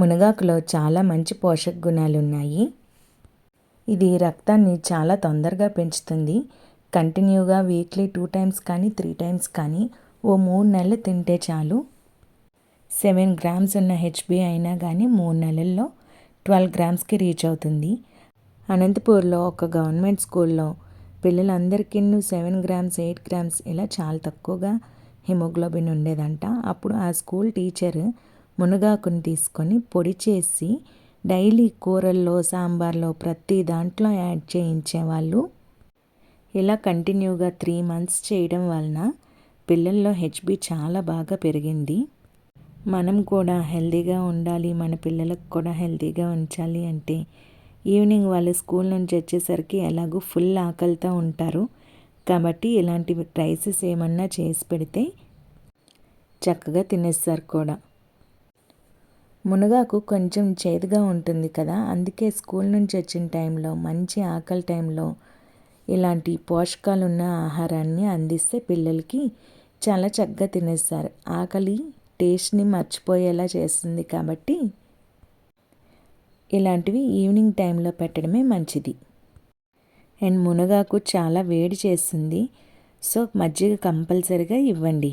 మునగాకులో చాలా మంచి పోషక గుణాలు ఉన్నాయి ఇది రక్తాన్ని చాలా తొందరగా పెంచుతుంది. కంటిన్యూగా వీక్లీ టూ టైమ్స్ కానీ త్రీ టైమ్స్ కానీ ఓ మూడు నెలలు తింటే చాలు. సెవెన్ గ్రామ్స్ ఉన్న హెచ్బి అయినా కానీ మూడు నెలల్లో ట్వెల్వ్ గ్రామ్స్కి రీచ్ అవుతుంది. అనంతపూర్లో ఒక గవర్నమెంట్ స్కూల్లో పిల్లలందరికీ సెవెన్ గ్రామ్స్ ఎయిట్ గ్రామ్స్ ఇలా చాలా తక్కువగా హిమోగ్లోబిన్ ఉండేదంట. అప్పుడు ఆ స్కూల్ టీచర్ మునగాకుని తీసుకొని పొడి చేసి డైలీ కూరల్లో సాంబార్లో ప్రతి దాంట్లో యాడ్ చేయించేవాళ్ళు. ఇలా కంటిన్యూగా త్రీ మంత్స్ చేయడం వలన పిల్లల్లో హెచ్బి చాలా బాగా పెరిగింది. మనం కూడా హెల్తీగా ఉండాలి మన పిల్లలకు కూడా హెల్తీగా ఉంచాలి అంటే ఈవినింగ్ వాళ్ళు స్కూల్ నుంచి వచ్చేసరికి ఎలాగో ఫుల్ ఆకలితో ఉంటారు. కాబట్టి ఇలాంటి రైసెస్ ఏమన్నా చేసి పెడితే చక్కగా తినేస్తారు కూడా. మునగాకు కొంచెం చేదుగా ఉంటుంది కదా అందుకే స్కూల్ నుంచి వచ్చిన టైంలో మంచి ఆకలి టైంలో ఇలాంటి పోషకాలు ఉన్న ఆహారాన్ని అందిస్తే పిల్లలకి చాలా చక్కగా తినేస్తారు. ఆకలి టేస్ట్ని మర్చిపోయేలా చేస్తుంది కాబట్టి ఇలాంటివి ఈవినింగ్ టైంలో పెట్టడమే మంచిది. అండ్ మునగాకు చాలా వేడి చేస్తుంది. సో మజ్జిగ కంపల్సరిగా ఇవ్వండి.